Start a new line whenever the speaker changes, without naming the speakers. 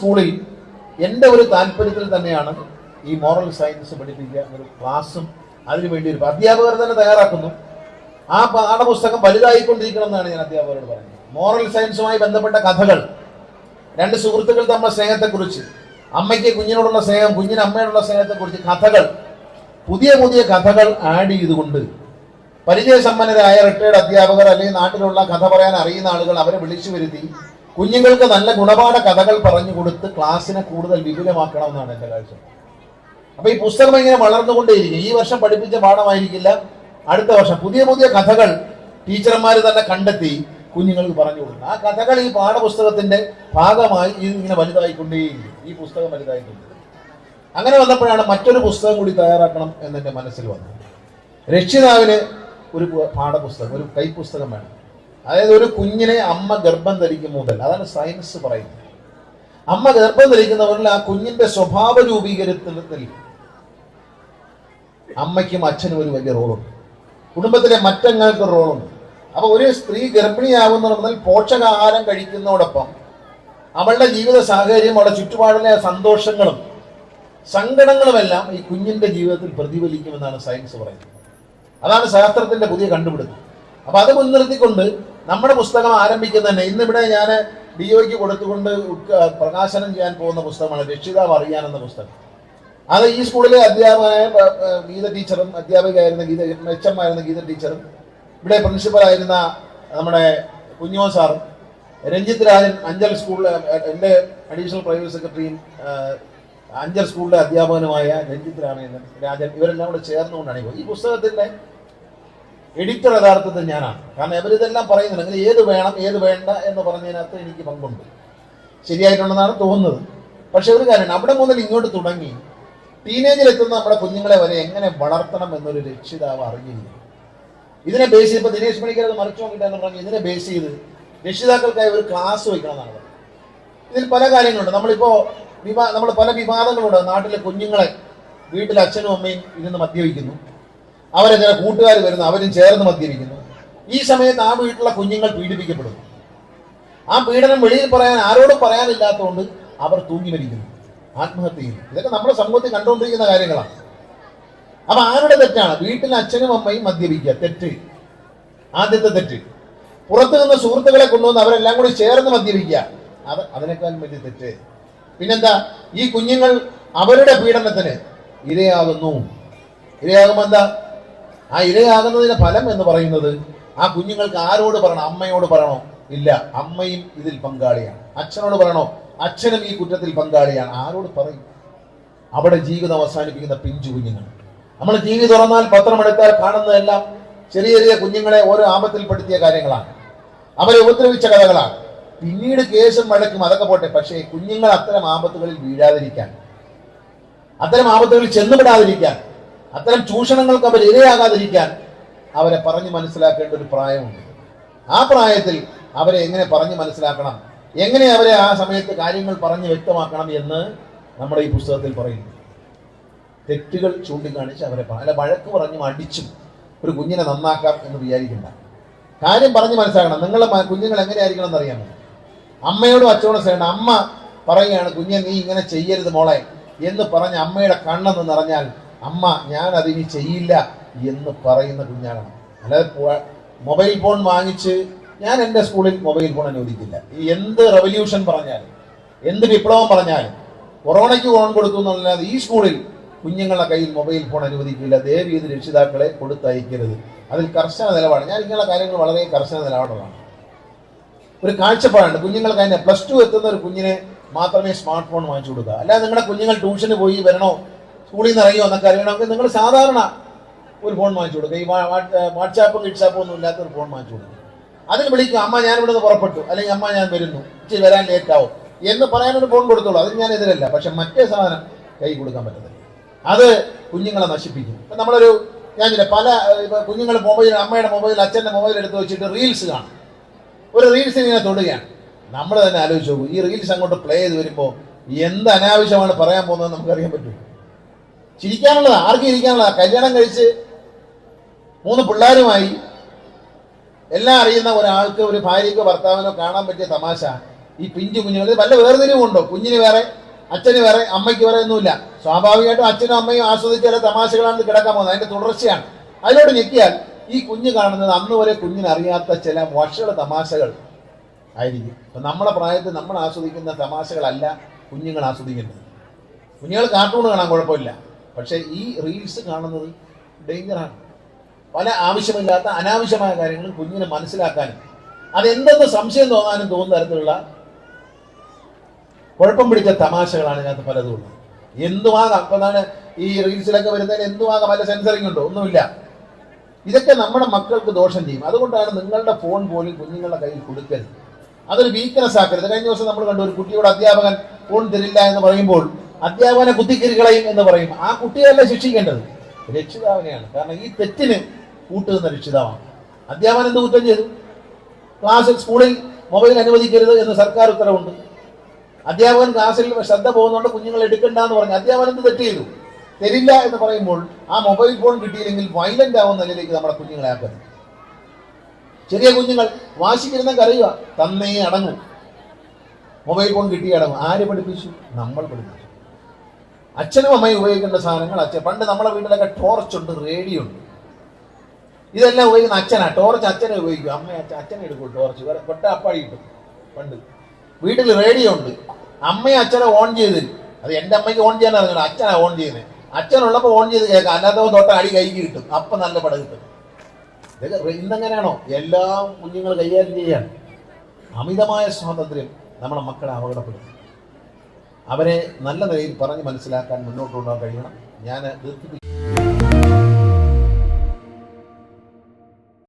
സ്കൂളിൽ എന്റെ ഒരു താല്പര്യത്തിൽ തന്നെയാണ് ഈ മോറൽ സയൻസ് പഠിപ്പിക്കുക ഒരു ക്ലാസ്സും അതിനുവേണ്ടി ഒരു അധ്യാപകർ തന്നെ തയ്യാറാക്കുന്നു. ആ പാഠപുസ്തകം വലുതായിക്കൊണ്ടിരിക്കണം എന്നാണ് ഞാൻ അധ്യാപകരോട് പറഞ്ഞത്. മോറൽ സയൻസുമായി ബന്ധപ്പെട്ട കഥകൾ. രണ്ട് സുഹൃത്തുക്കൾ തമ്മിലുള്ള സ്നേഹത്തെക്കുറിച്ച് അമ്മയ്ക്ക് കുഞ്ഞിനോടുള്ള സ്നേഹം കുഞ്ഞിന് അമ്മയോടുള്ള സ്നേഹത്തെക്കുറിച്ച് കഥകൾ പുതിയ പുതിയ കഥകൾ ആഡ് ചെയ്തുകൊണ്ട് പരിചയസമ്പന്നരായ റിട്ടയർഡ് അധ്യാപകർ അല്ലെങ്കിൽ നാട്ടിലുള്ള കഥ പറയാൻ അറിയുന്ന ആളുകൾ അവരെ വിളിച്ചു വരുത്തി കുഞ്ഞുങ്ങൾക്ക് നല്ല ഗുണപാഠ കഥകൾ പറഞ്ഞു കൊടുത്ത് ക്ലാസ്സിനെ കൂടുതൽ വിപുലമാക്കണമെന്നാണ് എന്റെ കാഴ്ച. അപ്പൊ ഈ പുസ്തകം ഇങ്ങനെ വളർന്നുകൊണ്ടേയിരിക്കും. ഈ വർഷം പഠിപ്പിച്ച പാഠമായിരിക്കില്ല. അടുത്ത വർഷം പുതിയ പുതിയ കഥകൾ ടീച്ചർമാർ തന്നെ കണ്ടെത്തി കുഞ്ഞുങ്ങൾക്ക് പറഞ്ഞു കൊടുക്കും ആ കഥകൾ ഈ പാഠപുസ്തകത്തിന്റെ ഭാഗമായി ഇത് ഇങ്ങനെ വലുതായിക്കൊണ്ടേയിരിക്കും. ഈ പുസ്തകം വലുതായിക്കൊണ്ടേ അങ്ങനെ വന്നപ്പോഴാണ് മറ്റൊരു പുസ്തകം കൂടി തയ്യാറാക്കണം എന്നെ മനസ്സിൽ വന്നത്. രക്ഷിതാവിന് ഒരു പാഠപുസ്തകം ഒരു കൈപ്പുസ്തകം വേണം. അതായത് ഒരു കുഞ്ഞിനെ അമ്മ ഗർഭം ധരിക്കും മുതൽ അതാണ് സയൻസ് പറയുന്നത്. അമ്മ ഗർഭം ധരിക്കുന്നവരിൽ ആ കുഞ്ഞിന്റെ സ്വഭാവ രൂപീകരണത്തിൽ അമ്മയ്ക്കും അച്ഛനും ഒരു വലിയ റോളുണ്ട് കുടുംബത്തിലെ മറ്റങ്ങൾക്ക് റോളുണ്ട് അപ്പൊ ഒരു സ്ത്രീ ഗർഭിണിയാകുന്ന മുതൽ പോഷകാഹാരം കഴിക്കുന്നതോടൊപ്പം അവളുടെ ജീവിത സാഹചര്യം അവളുടെ ചുറ്റുപാടിലെ സന്തോഷങ്ങളും സങ്കടങ്ങളുമെല്ലാം ഈ കുഞ്ഞിന്റെ ജീവിതത്തിൽ പ്രതിഫലിക്കുമെന്നാണ് സയൻസ് പറയുന്നത്. അതാണ് ശാസ്ത്രത്തിന്റെ പുതിയ കണ്ടുപിടുത്തം. അപ്പൊ അത് മുൻനിർത്തിക്കൊണ്ട് നമ്മുടെ പുസ്തകം ആരംഭിക്കുന്നത് തന്നെ. ഇന്നിവിടെ ഞാൻ ഡി ഒക്ക് കൊടുത്തുകൊണ്ട് പ്രകാശനം ചെയ്യാൻ പോകുന്ന പുസ്തകമാണ് രക്ഷിതാവ് അറിയാൻ എന്ന പുസ്തകം. അത് ഈ സ്കൂളിലെ അധ്യാപകനായ ഗീത ടീച്ചറും അധ്യാപികയായിരുന്ന ഗീത മെച്ചമായിരുന്ന ഗീത ടീച്ചറും ഇവിടെ പ്രിൻസിപ്പലായിരുന്ന നമ്മുടെ കുഞ്ഞോ സാറും രഞ്ജിത്ത് രാജൻ അഞ്ചൽ സ്കൂളിലെ എന്റെ അഡീഷണൽ പ്രൈവറ്റ് സെക്രട്ടറിയും അഞ്ചൽ സ്കൂളിലെ അധ്യാപകനുമായ രഞ്ജിത്ത് രാമൻ രാജൻ ഇവരെല്ലാം കൂടെ ചേർന്നുകൊണ്ടാണ് ഈ പുസ്തകത്തിന്റെ എഡിറ്റർ യഥാർത്ഥത്തിൽ ഞാനാണ്. കാരണം ഇവരിതെല്ലാം പറയുന്നുണ്ട്. ഏത് വേണം ഏത് വേണ്ട എന്ന് പറഞ്ഞതിനകത്ത് എനിക്ക് പങ്കുണ്ട്. ശരിയായിട്ടുണ്ടെന്നാണ് തോന്നുന്നത്. പക്ഷെ ഒരു കാര്യമാണ് അവിടെ മുതൽ ഇങ്ങോട്ട് തുടങ്ങി ടീനേജിൽ എത്തുന്ന നമ്മുടെ കുഞ്ഞുങ്ങളെ വരെ എങ്ങനെ വളർത്തണം എന്നൊരു രക്ഷിതാവ് അറിഞ്ഞില്ല. ഇതിനെ ബേസ് ചെയ്ത് ഇപ്പൊ ദിനേശ് മണിക്കർ അത് മറിച്ചു നോക്കിയിട്ടാണ് പറഞ്ഞു. ഇതിനെ ബേസ് ചെയ്ത് രക്ഷിതാക്കൾക്കായി ഒരു ക്ലാസ് വയ്ക്കണമെന്നാണ് പറഞ്ഞത്. ഇതിൽ പല കാര്യങ്ങളുണ്ട്. നമ്മളിപ്പോ വിവാ നമ്മൾ പല വിവാദങ്ങളുണ്ട്. നാട്ടിലെ കുഞ്ഞുങ്ങളെ വീട്ടിലെ അച്ഛനും അമ്മയും ഇരുന്ന് മദ്യപിക്കുന്നു. അവരെ ചില കൂട്ടുകാർ വരുന്നു അവരും ചേർന്ന് മദ്യപിക്കുന്നു. ഈ സമയത്ത് ആ വീട്ടിലുള്ള കുഞ്ഞുങ്ങൾ പീഡിപ്പിക്കപ്പെടുന്നു ആ പീഡനം വെളിയിൽ പറയാൻ ആരോടും പറയാനില്ലാത്തതുകൊണ്ട് അവർ തൂങ്ങി മരിക്കുന്നു. ആത്മഹത്യ ചെയ്യുന്നു. ഇതൊക്കെ നമ്മുടെ സമൂഹത്തിൽ കണ്ടുകൊണ്ടിരിക്കുന്ന കാര്യങ്ങളാണ്. അപ്പൊ ആരുടെ തെറ്റാണ്? വീട്ടിൽ അച്ഛനും അമ്മയും മദ്യപിക്കുക. തെറ്റ്. ആദ്യത്തെ തെറ്റ്. പുറത്തു നിന്ന് സുഹൃത്തുക്കളെ കൊണ്ടുവന്ന് അവരെല്ലാം കൂടി ചേർന്ന് മദ്യപിക്കുക. അത് അതിനേക്കാൾ വലിയ തെറ്റ്. പിന്നെന്താ? ഈ കുഞ്ഞുങ്ങൾ അവരുടെ പീഡനത്തിന് ഇരയാകുന്നു. ഇരയാകുമ്പോ എന്താ? ആ ഇരയാകുന്നതിന്റെ ഫലം എന്ന് പറയുന്നത് ആ കുഞ്ഞുങ്ങൾക്ക് ആരോട് പറയണം? അമ്മയോട് പറയണോ? ഇല്ല. അമ്മയും ഇതിൽ പങ്കാളിയാണ്. അച്ഛനോട് പറയണോ? അച്ഛനും ഈ കുറ്റത്തിൽ പങ്കാളിയാണ്. ആരോട് പറയും? അവിടെ ജീവിതം അവസാനിപ്പിക്കുന്ന പിഞ്ചു കുഞ്ഞുങ്ങൾ. നമ്മൾ ടി വി തുറന്നാൽ പത്രമെടുത്താൽ കാണുന്നതെല്ലാം ചെറിയ ചെറിയ കുഞ്ഞുങ്ങളെ ഓരോ ആപത്തിൽപ്പെടുത്തിയ കാര്യങ്ങളാണ്. അവരെ ഉപദ്രവിച്ച കഥകളാണ്. പിന്നീട് കേസും വഴക്കും അതൊക്കെ പോട്ടെ പക്ഷേ കുഞ്ഞുങ്ങൾ അത്തരം ആപത്തുകളിൽ വീഴാതിരിക്കാൻ അത്തരം ആപത്തുകളിൽ ചെന്നുപെടാതിരിക്കാൻ അത്തരം ചൂഷണങ്ങൾക്ക് അവർ ഇരയാകാതിരിക്കാൻ അവരെ പറഞ്ഞു മനസ്സിലാക്കേണ്ട ഒരു പ്രായമുണ്ട്. ആ പ്രായത്തിൽ അവരെ എങ്ങനെ പറഞ്ഞു മനസ്സിലാക്കണം? എങ്ങനെ അവരെ ആ സമയത്ത് കാര്യങ്ങൾ പറഞ്ഞ് വ്യക്തമാക്കണം എന്ന് നമ്മുടെ ഈ പുസ്തകത്തിൽ പറയുന്നു. തെറ്റുകൾ ചൂണ്ടിക്കാണിച്ച് അവരെ പല വഴക്ക് പറഞ്ഞും അടിച്ചും ഒരു കുഞ്ഞിനെ നന്നാക്കാം എന്ന് വിചാരിക്കണ്ട. കാര്യം പറഞ്ഞു മനസ്സിലാക്കണം. നിങ്ങളെ കുഞ്ഞുങ്ങൾ എങ്ങനെയായിരിക്കണം എന്നറിയാമോ? അമ്മയോടും അച്ഛനോടും സ്നേഹം. അമ്മ പറയുകയാണ് കുഞ്ഞെ നീ ഇങ്ങനെ ചെയ്യരുത് മോളെ എന്ന് പറഞ്ഞ് അമ്മയുടെ കണ്ണെന്ന് നിറഞ്ഞാൽ അമ്മ ഞാൻ അതിനി ചെയ്യില്ല എന്ന് പറയുന്ന കുഞ്ഞാണ് അല്ലാതെ മൊബൈൽ ഫോൺ വാങ്ങിച്ച് ഞാൻ എന്റെ സ്കൂളിൽ മൊബൈൽ ഫോൺ അനുവദിക്കില്ല. ഈ എന്ത് റെവല്യൂഷൻ പറഞ്ഞാലും എന്ത് വിപ്ലവം പറഞ്ഞാലും കൊറോണയ്ക്ക് ഫോൺ കൊടുത്തു എന്നല്ലാതെ ഈ സ്കൂളിൽ കുഞ്ഞുങ്ങളുടെ കയ്യിൽ മൊബൈൽ ഫോൺ അനുവദിക്കില്ല. ദേവി ഇത് രക്ഷിതാക്കളെ കൊടുത്തയക്കരുത്. അതിൽ കർശന നിലപാട് ഞാൻ ഇങ്ങനെയുള്ള കാര്യങ്ങൾ വളരെ കർശന നിലപാടുകളാണ് ഒരു കാഴ്ചപ്പാടുണ്ട്. കുഞ്ഞുങ്ങൾക്ക് അതിനെ പ്ലസ് ടു എത്തുന്ന ഒരു കുഞ്ഞിനെ മാത്രമേ സ്മാർട്ട് ഫോൺ വാങ്ങിച്ചു കൊടുക്കുക. അല്ലാതെ നിങ്ങളുടെ കുഞ്ഞുങ്ങൾ ട്യൂഷന് പോയി വരണോ? സ്കൂളിൽ നിന്ന് ഇറങ്ങി വന്നൊക്കെ അറിയണമെങ്കിൽ നിങ്ങൾ സാധാരണ ഒരു ഫോൺ വാങ്ങിച്ചു കൊടുക്കുക ഈ വാട്സാപ്പും വിട്സാപ്പും ഒന്നും ഇല്ലാത്ത ഒരു ഫോൺ വാങ്ങിച്ചു കൊടുക്കുക അതിൽ വിളിക്കുക അമ്മ ഞാൻ ഇവിടെ നിന്ന് പുറപ്പെട്ടു. അല്ലെങ്കിൽ അമ്മ ഞാൻ വരുന്നു. ഇച്ചിരി വരാൻ ലേറ്റ് ആവും. എന്ന് പറയാനൊരു ഫോൺ കൊടുത്തോളൂ അതിന് ഞാൻ എതിരല്ല പക്ഷെ മറ്റേ സാധനം കൈ കൊടുക്കാൻ പറ്റത്തില്ല. അത് കുഞ്ഞുങ്ങളെ നശിപ്പിക്കും. ഇപ്പം നമ്മളൊരു ഞാൻ പല കുഞ്ഞുങ്ങൾ മൊബൈൽ അമ്മയുടെ മൊബൈൽ അച്ഛന്റെ മൊബൈൽ എടുത്ത് വെച്ചിട്ട് റീൽസ് കാണും. ഒരു റീൽസ് ഇങ്ങനെ തൊടുകയാണ്. നമ്മൾ തന്നെ ആലോചിച്ച് നോക്കും. ഈ റീൽസ് അങ്ങോട്ട് പ്ലേ ചെയ്ത് വരുമ്പോൾ എന്ത് അനാവശ്യമാണ് പറയാൻ പോകുന്നത് നമുക്കറിയാൻ പറ്റും ചിരിക്കാനുള്ളതാ ആർക്കും ഇരിക്കാനുള്ളതാ കല്യാണം കഴിച്ച് മൂന്ന് പിള്ളേരുമായി എല്ലാം അറിയുന്ന ഒരാൾക്ക് ഒരു ഭാര്യയ്ക്കോ ഭർത്താവിനോ കാണാൻ പറ്റിയ തമാശ. ഈ പിഞ്ചു കുഞ്ഞു നല്ല വല്ല വേർതിരിവുണ്ടോ കുഞ്ഞിന് വേറെ അച്ഛന് വേറെ അമ്മയ്ക്ക് വേറെ ഒന്നുമില്ല. സ്വാഭാവികമായിട്ടും അച്ഛനും അമ്മയും ആസ്വദിച്ച ചില തമാശകളാണ് കിടക്കാൻ പോകുന്നത്. അതിന്റെ തുടർച്ചയാണ്. അതിലോട്ട് ഞെക്കിയാൽ ഈ കുഞ്ഞ് കാണുന്നത് അന്ന് വരെ കുഞ്ഞിനറിയാത്ത ചില വഷള തമാശകൾ ആയിരിക്കും. അപ്പൊ നമ്മളെ പ്രായത്തിൽ നമ്മൾ ആസ്വദിക്കുന്ന തമാശകളല്ല കുഞ്ഞുങ്ങൾ ആസ്വദിക്കുന്നത്. കുഞ്ഞുങ്ങൾ കാർട്ടൂൺ കാണാൻ കുഴപ്പമില്ല. പക്ഷേ ഈ റീൽസ് കാണുന്നത് ഡേഞ്ചറാണ് പല ആവശ്യമില്ലാത്ത അനാവശ്യമായ കാര്യങ്ങൾ കുഞ്ഞിനെ മനസ്സിലാക്കാനും അതെന്തെന്ന് സംശയം തോന്നാനും തോന്നുന്ന തരത്തിലുള്ള കുഴപ്പം പിടിച്ച തമാശകളാണ് ഇതിനകത്ത് പലതും ഉള്ളത്. എന്തുമാകാം? എന്താണ് ഈ റീൽസിലൊക്കെ വരുന്നതിന് എന്തുമാകാം? പല സെൻസറിങ് ഉണ്ടോ? ഒന്നുമില്ല. ഇതൊക്കെ നമ്മുടെ മക്കൾക്ക് ദോഷം ചെയ്യും. അതുകൊണ്ടാണ് നിങ്ങളുടെ ഫോൺ പോലും കുഞ്ഞുങ്ങളുടെ കയ്യിൽ കൊടുക്കരുത്. അതൊരു വീക്ക്നെസ് ആക്കരുത്. കഴിഞ്ഞ ദിവസം നമ്മൾ കണ്ടു ഒരു കുട്ടിയുടെ അധ്യാപകൻ ഫോൺ തരില്ല എന്ന് പറയുമ്പോൾ അധ്യാപകനെ കുത്തിക്കിരികളയും എന്ന് പറയും. ആ കുട്ടിയല്ല ശിക്ഷിക്കേണ്ടത്? രക്ഷിതാവിനെയാണ്. കാരണം ഈ തെറ്റിന് കൂട്ടുന്ന രക്ഷിതാവാണ്. അധ്യാപകൻ എന്ത് കുറ്റം ചെയ്തു? ക്ലാസ്സിൽ സ്കൂളിൽ മൊബൈൽ അനുവദിക്കരുത് എന്ന് സർക്കാർ ഉത്തരവുണ്ട്. അധ്യാപകൻ ക്ലാസ്സിൽ ശ്രദ്ധ പോകുന്നതുകൊണ്ട് കുഞ്ഞുങ്ങൾ എടുക്കണ്ട എന്ന് പറഞ്ഞു. അധ്യാപകൻ എന്ത് തെറ്റ് ചെയ്തു? തരില്ല എന്ന് പറയുമ്പോൾ ആ മൊബൈൽ ഫോൺ കിട്ടിയില്ലെങ്കിൽ വൈലന്റ് ആവുന്ന നിലയിലേക്ക് നമ്മുടെ കുഞ്ഞുങ്ങളെ ആക്കരുത്. ചെറിയ കുഞ്ഞുങ്ങൾ വാശിക്കിരുന്ന കരയുക തന്നേ അടങ്ങും. മൊബൈൽ ഫോൺ കിട്ടി അടങ്ങും ആര് പഠിപ്പിച്ചു? നമ്മൾ പഠിപ്പിച്ചു. അച്ഛനും അമ്മയും ഉപയോഗിക്കേണ്ട സാധനങ്ങൾ അച്ഛൻ. പണ്ട് നമ്മളെ വീട്ടിലൊക്കെ ടോർച്ച് ഉണ്ട് റേഡിയോ ഉണ്ട്. ഇതെല്ലാം ഉപയോഗിക്കുന്ന അച്ഛനാ. ടോർച്ച് അച്ഛനെ ഉപയോഗിക്കും. അമ്മ അച്ഛൻ അച്ഛനെ എടുക്കും ടോർച്ച് വേറെ പെട്ട അപ്പാടി കിട്ടും പണ്ട്. വീട്ടിൽ റേഡിയോ ഉണ്ട്. അമ്മയും അച്ഛനെ ഓൺ ചെയ്ത്. അത് എന്റെ അമ്മയ്ക്ക് ഓൺ ചെയ്യാൻ അറിഞ്ഞു അച്ഛനാ ഓൺ ചെയ്യുന്നത് അച്ഛനുള്ളപ്പോൾ ഓൺ ചെയ്ത് കേൾക്കാം. അല്ലാത്തപ്പോൾ തൊട്ട അടി കൈക്ക് കിട്ടും. അപ്പം നല്ല പട കിട്ടും. ഇതൊക്കെ ഇന്നെങ്ങനെയാണോ എല്ലാം കുഞ്ഞുങ്ങൾ കൈകാര്യം ചെയ്യാൻ. അമിതമായ സ്വാതന്ത്ര്യം നമ്മുടെ മക്കളെ അപകടപ്പെടും അവരെ നല്ല നിലയിൽ പറഞ്ഞ് മനസ്സിലാക്കാൻ മുന്നോട്ട് കൊണ്ടുപോകാൻ കഴിയണം. ഞാൻ ദീർഘിപ്പിച്ചു